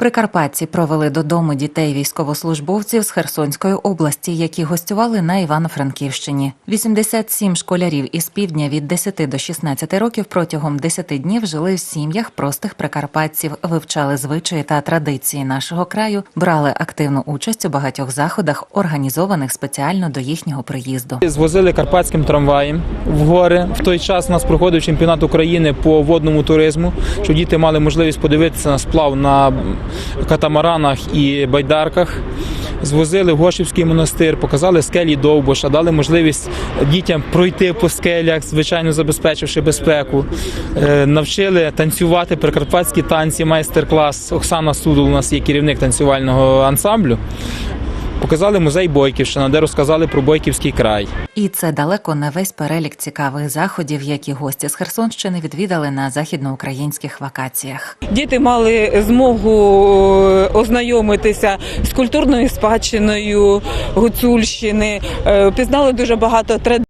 Прикарпатці провели додому дітей військовослужбовців з Херсонської області, які гостювали на Івано-Франківщині. 87 школярів із півдня від 10 до 16 років протягом 10 днів жили в сім'ях простих прикарпатців, вивчали звичаї та традиції нашого краю, брали активну участь у багатьох заходах, організованих спеціально до їхнього приїзду. Звозили карпатським трамваєм в гори. В той час у нас проходив чемпіонат України по водному туризму, щоб діти мали можливість подивитися на сплав на катамаранах і байдарках. Звозили в Гошівський монастир, показали скелі Довбуша, дали можливість дітям пройти по скелях, звичайно забезпечивши безпеку. Е, Навчили танцювати прикарпатські танці, майстер-клас. Оксана Судул у нас є керівник танцювального ансамблю. Показали музей Бойківщина, де розказали про Бойківський край. І це далеко не весь перелік цікавих заходів, які гості з Херсонщини відвідали на західноукраїнських вакаціях. Діти мали змогу е, ознайомитися з культурною спадщиною Гуцульщини, е, пізнали дуже багато традицій.